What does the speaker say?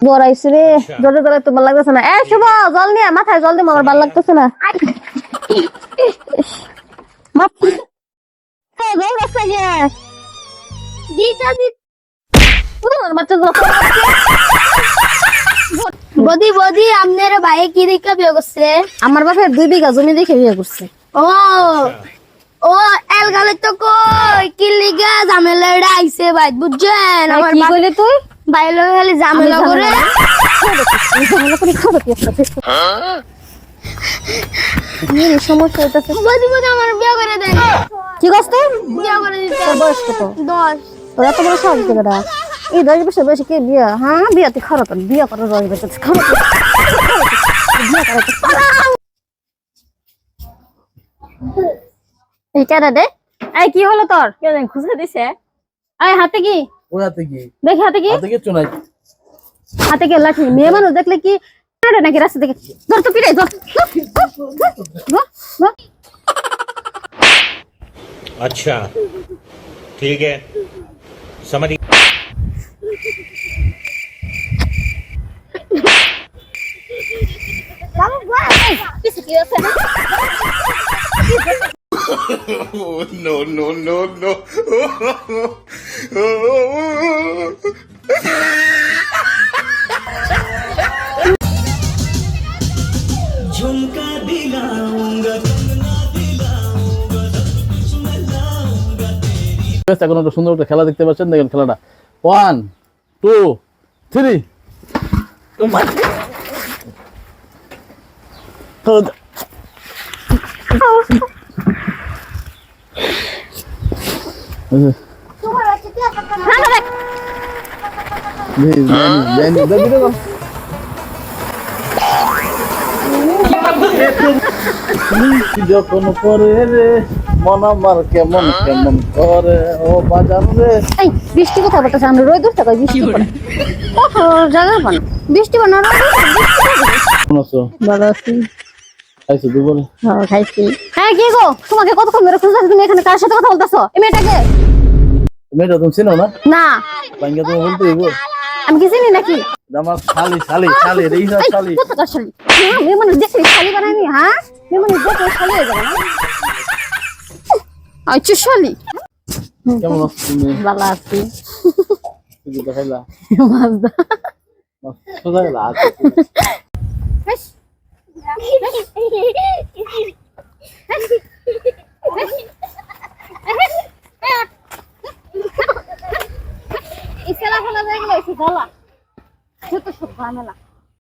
বড়াইছে রে। জলে জলে তো ভালো লাগতেছে না। এ শুভ জল নিয়ে মাথায় জল দিয়ে আমার ভালো লাগতেছে না। বদি বদি আপনার ভাই কি দেখা বিয়ে করছে? আমার বাপের দুই বিঘা জমি দেখে বিয়ে করছে। ও ও এল গালে তো কই কি লিগা ঝামেলা আইছে ভাই বুঝছেন? আমার কি কইলি তুই? লোক খালি ঝামেলা করে। ঝামেলা করি খাব কি দেখো। সমস্যা হইতাছে। বদি বদি আমার বিয়ে করে দেন। কি করছ তুই? বিয়ে করে দিতে। বয়স কত? বড় এই দশ বছর বয়সে কে বিয়া? হ্যাঁ বিয়া তুই খারাপ বিয়া করার এই কেডা দে। এই কি হলো তোর? কে জানি খুঁজে দিছে। এই হাতে কি ওই হাতে কি দেখি হাতে কি হাতে কিচ্ছু নাই হাতে কি লাঠি মেয়ে মানুষ দেখলে কি পেটে নাকি রাস্তা থেকে ধর তো পিটাই ধর ধর, ধর। अच्छा ठीक है समझ পিছে কি no no no no. বেশ, এখন একটা সুন্দর একটা খেলা দেখতে পাচ্ছেন দেখেন খেলাটা। ওয়ান টু থ্রি যখন করে রে মন আমার কেমন কেমন করে ও বাজার রে বৃষ্টি কোথায় পড়তেছে? আমরা রোদ উঠতে বৃষ্টি পড়ে? কত জায়গা পান বৃষ্টি পড়ে না, রোদ ভালো আছি। খাইছো দুপুরে হ্যাঁ খাইছি। হ্যাঁ কি গো? তোমাকে কতক্ষণ ধরে খুঁজতেছি তুমি এখানে কার সাথে কথা বলতেছো? এই মেয়েটাকে? মেয়েটা তুমি চিনো না? না। বাঙ্গা তুমি বলতে হইব। আমি কি চিনি নাকি? আমার শালি শালি শালি রে ইসা শালি। কোথাকার শালি। হ্যাঁ মেয়ে মানুষ দেখে শালি বানায়নি হ্যাঁ? মেয়ে মানুষ দেখে শালি হয়ে যাবে না আচ্ছা শালি। কেমন আছো তুমি? ভালো আছি। তুমি দেখাইলা? মাছ দা। সোজা গেলা এই খেলা খেলা দেখলে এসে গলা ছোট ছোট ঝামেলা